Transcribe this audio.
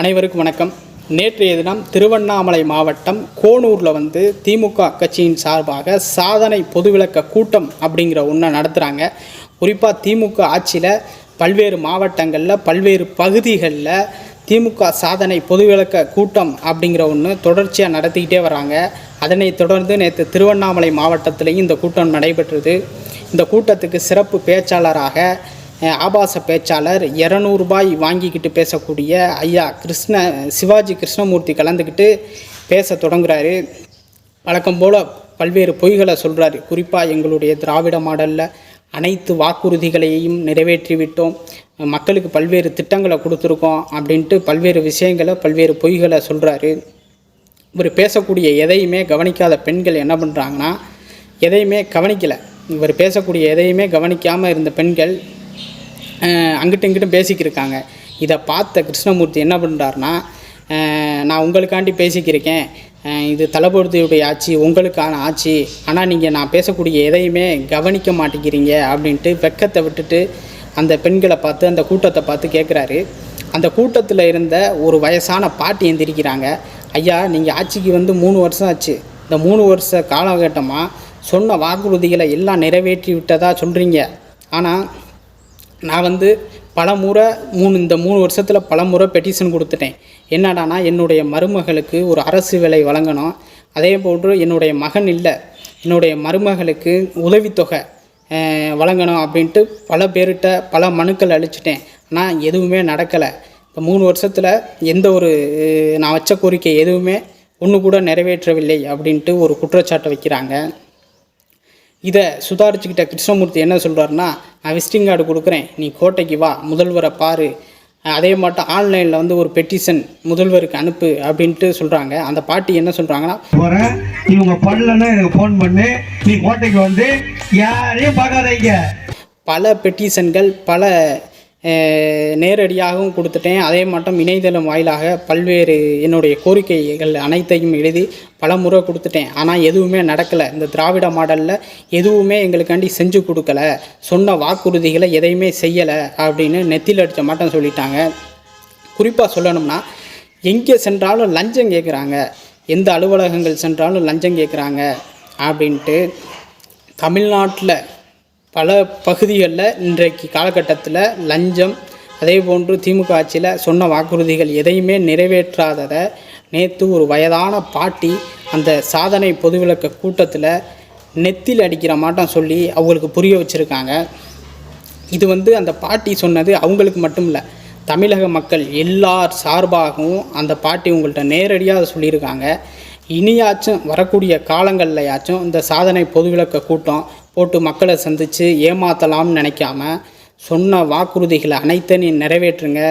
அனைவருக்கும் வணக்கம். நேற்றைய தினம் திருவண்ணாமலை மாவட்டம் கோனூரில் வந்து திமுக கட்சியின் சார்பாக சாதனை பொதுவிளக்க கூட்டம் அப்படிங்கிற ஒன்றை நடத்துகிறாங்க குறிப்பாக திமுக ஆட்சியில் பல்வேறு மாவட்டங்களில் பல்வேறு பகுதிகளில் திமுக சாதனை பொதுவிளக்க கூட்டம் அப்படிங்கிற ஒன்று தொடர்ச்சியாக நடத்திக்கிட்டே வராங்க. அதனைத் தொடர்ந்து நேற்று திருவண்ணாமலை மாவட்டத்திலையும் இந்த கூட்டம் நடைபெற்றது. இந்த கூட்டத்துக்கு சிறப்பு பேச்சாளராக ஆபாச பேச்சாளர் இரநூறுபாய் வாங்கிக்கிட்டு பேசக்கூடிய ஐயா கிருஷ்ண சிவாஜி கிருஷ்ணமூர்த்தி கலந்துக்கிட்டு பேச தொடங்குறாரு. வழக்கம் போல் பல்வேறு பொய்களை சொல்கிறாரு குறிப்பாக எங்களுடைய திராவிட மாடலில் அனைத்து வாக்குறுதிகளையும் நிறைவேற்றி விட்டோம் மக்களுக்கு பல்வேறு திட்டங்களை கொடுத்துருக்கோம் அப்படின்ட்டு பல்வேறு விஷயங்களை பல்வேறு பொய்களை சொல்கிறாரு இவர் பேசக்கூடிய எதையுமே கவனிக்காத பெண்கள் என்ன பண்ணுறாங்கன்னா எதையுமே கவனிக்கலை. இவர் பேசக்கூடிய எதையுமே கவனிக்காமல் இருந்த பெண்கள் அங்கிட்ட அங்கிட்டும் இங்கிட்டும் பேசிக்கிருக்காங்க. இதை பார்த்த கிருஷ்ணமூர்த்தி என்ன பண்ணுறாருனா நான் உங்களுக்காண்டி பேசிக்கிருக்கேன். இது தளபதியுடைய ஆட்சி உங்களுக்கான ஆட்சி. ஆனால் நீங்கள் நான் பேசக்கூடிய எதையுமே கவனிக்க மாட்டேங்கிறீங்க அப்படின்ட்டு வெக்கத்தை விட்டுட்டு அந்த பெண்களை பார்த்து அந்த கூட்டத்தை பார்த்து கேட்குறாரு அந்த கூட்டத்தில் இருந்த ஒரு வயசான பாட்டி எந்திரிக்கிறாங்க. ஐயா நீங்கள் ஆட்சிக்கு வந்து மூணு வருஷம் ஆச்சு. இந்த மூணு வருஷ காலகட்டமாக சொன்ன வாக்குறுதிகளை எல்லாம் நிறைவேற்றி விட்டதாக சொல்கிறீங்க ஆனால் நான் வந்து பல முறை மூணு இந்த மூணு வருஷத்தில் பல முறை பெட்டிஷன் கொடுத்துட்டேன். என்னடானா என்னுடைய மருமகளுக்கு ஒரு அரசு வேலை வழங்கணும். அதே போன்று என்னுடைய மகன் இல்லை என்னுடைய மருமகளுக்கு உதவித்தொகை வழங்கணும் அப்படின்ட்டு பல பேர்கிட்ட பல மனுக்கள் அழிச்சிட்டேன் ஆனால் எதுவுமே நடக்கலை. இப்போ மூணு வருஷத்தில் எந்த ஒரு நான் வச்ச கோரிக்கை எதுவுமே ஒன்று கூட நிறைவேற்றவில்லை அப்படின்ட்டு ஒரு குற்றச்சாட்டை வைக்கிறாங்க. இதை சுதாரிச்சுக்கிட்ட கிருஷ்ணமூர்த்தி என்ன சொல்கிறாருன்னா நான் விசிட்டிங் கார்டு கொடுக்குறேன். நீ கோட்டைக்கு வா முதல்வரை பாரு. அதே மட்டும் ஆன்லைனில் வந்து ஒரு பெட்டிஷன் முதல்வருக்கு அனுப்பு அப்படின்ட்டு சொல்கிறாங்க அந்த பாட்டி என்ன சொல்கிறாங்கன்னா போறேன். இவங்க பண்ணலன்னா எனக்கு ஃபோன் பண்ணு. நீ கோட்டைக்கு வந்து யாரையும் பார்க்காதீங்க. பல பெட்டிஷன்கள் பல நேரடியாகவும் கொடுத்துட்டேன். அதே மட்டும் இணையதளம் வாயிலாக பல்வேறு என்னுடைய கோரிக்கைகள் அனைத்தையும் எழுதி பல முறை கொடுத்துட்டேன். ஆனால் எதுவுமே நடக்கலை. இந்த திராவிட மாடலில் எதுவுமே எங்களுக்காண்டி செஞ்சு கொடுக்கல. சொன்ன வாக்குறுதிகளை எதையுமே செய்யலை அப்படின்னு நெத்தியில் அடித்த மாட்டம் சொல்லிட்டாங்க. குறிப்பாக சொல்லணும்னா எங்கே சென்றாலும் லஞ்சம் கேட்குறாங்க எந்த அலுவலகங்கள் சென்றாலும் லஞ்சம் கேட்குறாங்க அப்படின்ட்டு தமிழ்நாட்டில் பல பகுதிகளில் இன்றைக்கு காலகட்டத்தில் லஞ்சம் அதே போன்று திமுக ஆட்சியில் சொன்ன வாக்குறுதிகள் எதையுமே நிறைவேற்றாததை நேற்று ஒரு வயதான பாட்டி அந்த சாதனை பொதுவிளக்க கூட்டத்தில் நெத்தில் அடிக்கிற மாட்டம் சொல்லி அவங்களுக்கு புரிய வச்சுருக்காங்க. இது வந்து அந்த பாட்டி சொன்னது அவங்களுக்கு மட்டும் இல்லை தமிழக மக்கள் எல்லார் சார்பாகவும் அந்த பாட்டி உங்கள்கிட்ட நேரடியாக சொல்லியிருக்காங்க. இனியாச்சும் வரக்கூடிய காலங்கள்லையாச்சும் இந்த சாதனை பொதுவிளக்க கூட்டம் போட்டு மக்களை சந்தித்து ஏமாற்றலாம்னு நினைக்காம சொன்ன வாக்குறுதிகளை அனைத்தையும் நிறைவேற்றுங்க.